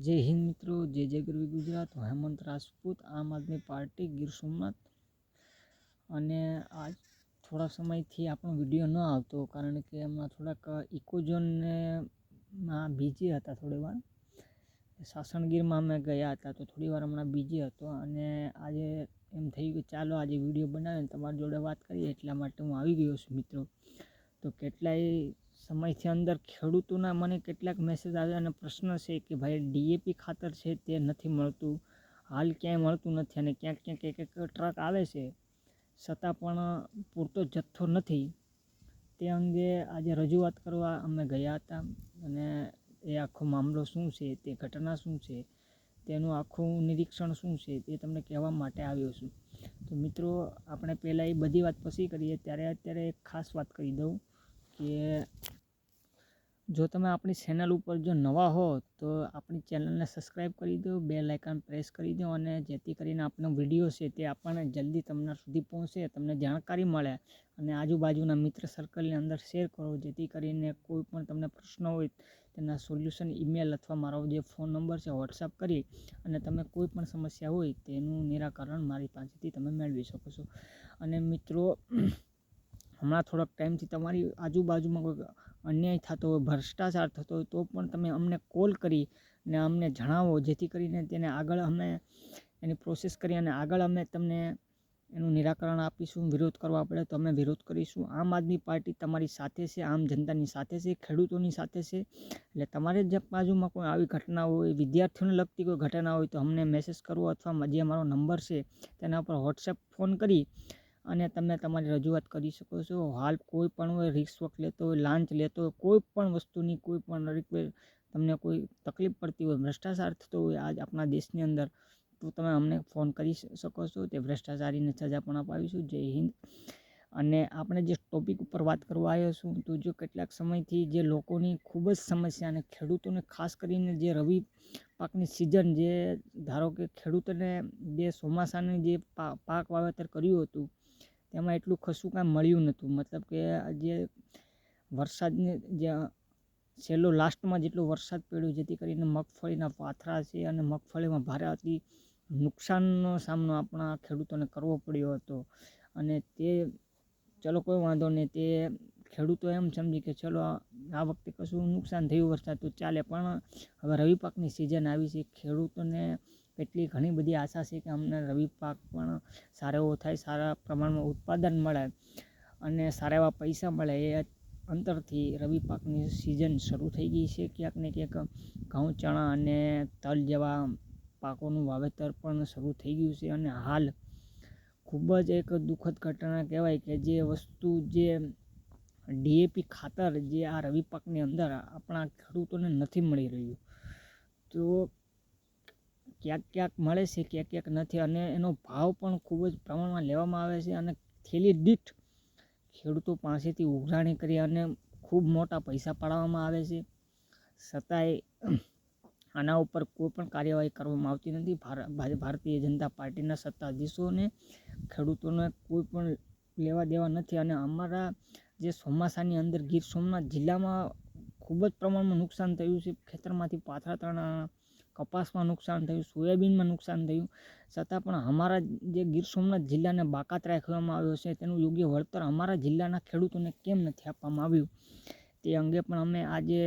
જય હિન્દ મિત્રો, જય જય ગરવી ગુજરાત. હેમંત રાજપૂત, આમ આદમી પાર્ટી, ગીર સોમનાથ. અને આજ થોડા સમયથી આપણો વીડિયો ન આવતો, કારણ કે એમાં થોડાક ઇકોઝોનને માં બીજી હતા થોડી વાર. સાસણગીરમાં અમે ગયા હતા, તો થોડી વાર હમણાં બીજી હતો. અને આજે એમ થયું કે ચાલો આજે વીડિયો બનાવીને તમારી જોડે વાત કરીએ, એટલા માટે હું આવી ગયો છું મિત્રો. તો કેટલાય સમયથી અંદર ખેડૂતોના મને કેટલાક મેસેજ આવ્યા અને પ્રશ્ન છે કે ભાઈ ડીએપી ખાતર છે તે નથી મળતું, હાલ ક્યાંય મળતું નથી અને ક્યાંક ક્યાંક એક એક ટ્રક આવે છે, છતાં પણ પૂરતો જથ્થો નથી. તે અંગે આજે રજૂઆત કરવા અમે ગયા હતા અને એ આખો મામલો શું છે, તે ઘટના શું છે, તેનું આખું નિરીક્ષણ શું છે તે તમને કહેવા માટે આવ્યો છું. તો મિત્રો, આપણે પહેલાં એ બધી વાત પછી કરીએ, ત્યારે અત્યારે એક ખાસ વાત કહી દઉં. કે જો તમે આપણી ચેનલ ઉપર જો નવા હો, તો આપણી ચેનલને સબસ્ક્રાઈબ કરી દો બે લાઇકન પ્રેસ કરી દો અને જેથી કરીને આપણો વીડિયો છે તે આપણને જલ્દી તમને સુધી પહોંચે, તમને જાણકારી મળે અને આજુબાજુના મિત્ર સર્કલની અંદર શેર કરો, જેથી કરીને કોઈ પણ તમને પ્રશ્ન હોય તેના સોલ્યુશન ઈમેલ અથવા મારો જે ફોન નંબર છે વોટ્સઅપ કરી અને તમે કોઈ પણ સમસ્યા હોય તેનું નિરાકરણ મારી પાસેથી તમે મેળવી શકો છો. અને મિત્રો હમણાં થોડાક ટાઈમથી તમારી આજુબાજુમાં કોઈ અન્યાય થતો હોય, ભ્રષ્ટાચાર થતો હોય, તો પણ તમે અમને કોલ કરી ને અમને જણાવો, જેથી કરીને તેને આગળ અમે એની પ્રોસેસ કરી અને આગળ અમે તમને એનું નિરાકરણ આપીશું, વિરોધ કરવા પડે તો અમે વિરોધ કરીશું. આમ આદમી પાર્ટી તમારી સાથે છે, આમ જનતાની સાથે છે, ખેડૂતોની સાથે છે. એટલે તમારે જ બાજુમાં કોઈ આવી ઘટના હોય, વિદ્યાર્થીઓને લગતી કોઈ ઘટના હોય તો અમને મેસેજ કરવો અથવા જે મારો નંબર છે તેના પર વોટ્સએપ ફોન કરી અને તમે તમારી રજૂઆત કરી શકો છો. હાલ કોઈ પણ રિશ્વત લેતો હોય, લાંચ લેતો હોય, કોઈ પણ વસ્તુની કોઈ પણ રિક્વેસ્ટ તમને કોઈ તકલીફ પડતી હોય, ભ્રષ્ટાચાર થતો હોય આજ આપણા દેશની અંદર, તો તમે અમને ફોન કરી શકો છો. તે ભ્રષ્ટાચારીને સજા પણ અપાવીશું. જય હિન્દ. અને આપણે જે ટોપિક ઉપર વાત કરવા આવ્યો છું, તો જો કેટલાક સમયથી જે લોકોની ખૂબ જ સમસ્યા અને ખેડૂતોને ખાસ કરીને જે રવિ પાકની સિઝન જે ધારો કે ખેડૂતોને જે ચોમાસાની જે પાક વાવેતર કર્યું હતું તેમાં એટલું કશું કાંઈ મળ્યું નહોતું. મતલબ કે જે વરસાદને જે છેલ્લો લાસ્ટમાં જેટલો વરસાદ પડ્યો, જેથી કરીને મગફળીના પાથરા છે અને મગફળીમાં ભારે અતિ નુકસાનનો સામનો આપણા ખેડૂતોને કરવો પડ્યો હતો. અને તે, ચલો કોઈ વાંધો નહીં, તે ખેડૂતો એમ સમજી કે ચલો આ વખતે કશું નુકસાન થયું વરસાદ તો ચાલે, પણ હવે રવિ પાકની સિઝન આવી છે. ખેડૂતોને એટલી ઘણી બધી આશા છે કે અમને રવિ પાક પણ સારો એવો થાય, સારા પ્રમાણમાં ઉત્પાદન મળે અને સારા એવા પૈસા મળે એ અંતરથી રવિ પાકની સિઝન શરૂ થઈ ગઈ છે. ક્યાંક ને ક્યાંક ઘઉં, ચણા અને તલ જેવા પાકોનું વાવેતર પણ શરૂ થઈ ગયું છે અને હાલ ખૂબ જ એક દુઃખદ ઘટના કહેવાય કે જે વસ્તુ જે ડીએપી ખાતર જે આ રવિ પાકની અંદર આપણા ખેડૂતોને નથી મળી રહ્યું. તો ક્યાંક ક્યાંક મળે છે, ક્યાંક ક્યાંક નથી. અને એનો ભાવ પણ ખૂબ જ પ્રમાણમાં લેવામાં આવે છે અને થેલી દીઠ ખેડૂતો પાસેથી ઉઘરાણી કરી અને ખૂબ મોટા પૈસા પાડવામાં આવે છે. છતાંય આના ઉપર કોઈ પણ કાર્યવાહી કરવામાં આવતી નથી. ભારતીય જનતા પાર્ટીના સત્તાધીશોને ખેડૂતોને કોઈ પણ લેવા દેવા નથી. અને અમારા જે ચોમાસાની અંદર ગીર સોમનાથ જિલ્લામાં ખૂબ જ પ્રમાણમાં નુકસાન થયું છે. ખેતરમાંથી પાથરા તણા કપાસમાં નુકસાન થયું, સોયાબીનમાં નુકસાન થયું. છતાં પણ અમારા જે ગીર સોમનાથ જિલ્લાને બાકાત રાખવામાં આવ્યો છે, તેનું યોગ્ય વળતર અમારા જિલ્લાના ખેડૂતોને કેમ નથી આપવામાં આવ્યું? તે અંગે પણ અમે આજે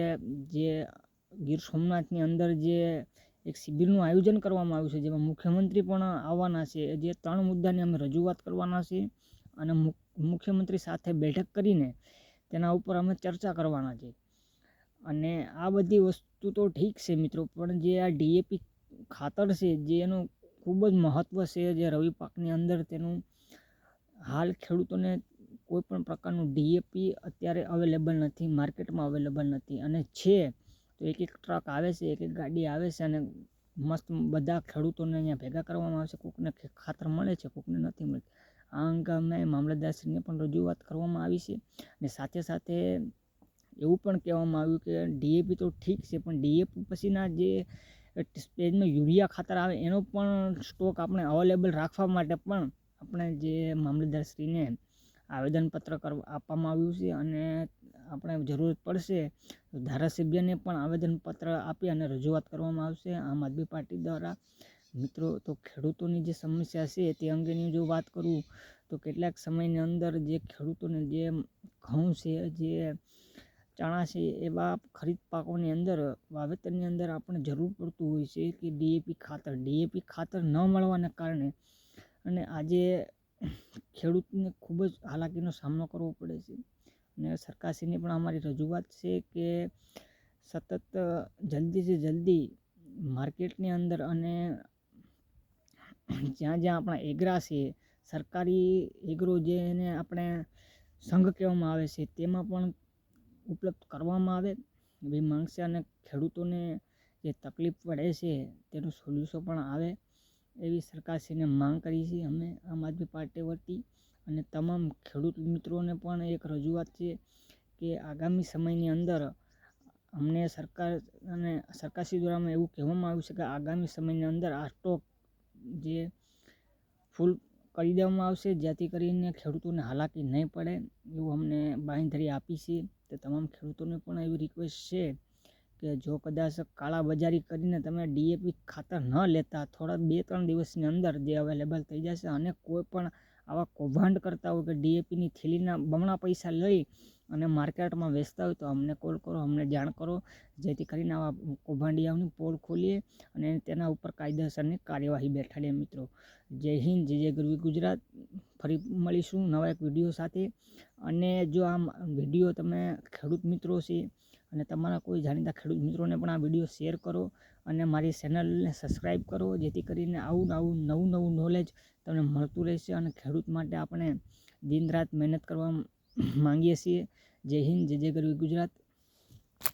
જે ગીર સોમનાથની અંદર જે એક શિબિરનું આયોજન કરવામાં આવ્યું છે, જેમાં મુખ્યમંત્રી પણ આવવાના છે, જે ત્રણ મુદ્દાની અમે રજૂઆત કરવાના છીએ અને મુખ્યમંત્રી સાથે બેઠક કરીને તેના ઉપર અમે ચર્ચા કરવાના છે અને આ બધી વસ્તુ તો ઠીક છે મિત્રો, પણ જે આ ડીએપી ખાતર છે, જે એનું ખૂબ જ મહત્ત્વ છે, જે રવિ પાકની અંદર તેનું હાલ ખેડૂતોને કોઈ પણ પ્રકારનું ડીએપી અત્યારે અવેલેબલ નથી, માર્કેટમાં અવેલેબલ નથી. અને છે, તો એક એક ટ્રક આવે છે, એક એક ગાડી આવે છે અને મસ્ત બધા ખેડૂતોને અહીંયા ભેગા કરવામાં આવે છે. કોકને ખાતર મળે છે, કોકને નથી મળતું. આ અંગે અમે મામલતદારશ્રીને પણ રજૂઆત કરવામાં આવી છે અને સાથે સાથે એવું પણ કહેવામાં આવ્યું કે ડીએપી તો ઠીક છે, પણ ડીએપી પછીના જે સ્ટેજમાં યુરિયા ખાતર આવે એનો પણ સ્ટોક આપણે અવેલેબલ રાખવા માટે પણ આપણે જે મામલતદારશ્રીને આવેદનપત્ર કરવા આપવામાં આવ્યું છે અને આપણે જરૂરત પડશે ધારાસભ્યને પણ આવેદનપત્ર આપી અને રજૂઆત કરવામાં આવશે. આમ આદમી પાર્ટી દ્વારા મિત્રો, તો ખેડૂતોની જે સમસ્યા છે તે અંગેની જો વાત કરું તો કેટલાક સમયની અંદર જે ખેડૂતોને જે ઘઉં છે, જે ચણા છે એવા ખરીદ પાકોની અંદર, વાવેતરની અંદર આપણે જરૂર પડતું હોય છે કે ડીએપી ખાતર. ડીએપી ખાતર ન મળવાને કારણે અને આજે ખેડૂતને ખૂબ જ હાલાકીનો સામનો કરવો પડે છે. અને સરકારશ્રીની પણ અમારી રજૂઆત છે કે સતત જલ્દીથી જલ્દી માર્કેટની અંદર અને જ્યાં જ્યાં આપણા એગ્રા છે, સરકારી એગ્રો જેને આપણે સંઘ કહેવામાં આવે છે, તેમાં પણ ઉપલબ્ધ કરવામાં આવે એવી માંગ અને ખેડૂતોને જે તકલીફ પડે છે તેનું સોલ્યુશન પણ આવે એવી સરકારશ્રીને માંગ કરી છે. અમે આમ આદમી પાર્ટી વતી અને તમામ ખેડૂત મિત્રોને પણ એક રજૂઆત છે કે આગામી સમયની અંદર અમને સરકાર અને સરકારશ્રી દ્વારા એવું કહેવામાં આવ્યું છે કે આગામી સમયની અંદર આ સ્ટોક જે ફૂલ કરી દેવામાં આવશે. જેથી કરીને ખેડૂતોને હાલાકી નહીં પડે એવું અમને બાંયધરી આપી છે. તે તમામ ખેડૂતોને પણ એવી રિક્વેસ્ટ છે કે જો કદાચ કાળાબજારી કરીને તમે ડીએપી ખાતર ન લેતા, થોડા બે ત્રણ દિવસની અંદર જે અવેલેબલ થઈ જશે અને કોઈ પણ આવા કૌભાંડ કરતા હોય કે ડીએપીની થેલીના બમણા પૈસા લઈ અને માર્કેટમાં વેચતા હોય તો અમને કોલ કરો, અમને જાણ કરો. જેથી કરીને આવા કૌભાંડિયાઓની પોલ ખોલીએ અને તેના ઉપર કાયદેસરની કાર્યવાહી બેઠાડીએ મિત્રો. જય હિન્દ, જય ગરવી ગુજરાત. ફરી મળીશું નવા એક વીડિયો સાથે. અને જો આમ વીડિયો તમે ખેડૂત મિત્રો છે અને તમારા કોઈ જાણીતા ખેડૂત મિત્રોને પણ આ વીડિયો શેર કરો અને મારી ચેનલને સબસ્ક્રાઈબ કરો, જેથી કરીને આવું આવું નવું નવું નોલેજ તમને મળતું રહેશે અને ખેડૂત માટે આપણે દિન રાત મહેનત કરવા માંગીએ છીએ. જય હિન્દ જય જય ગરવી ગુજરાત.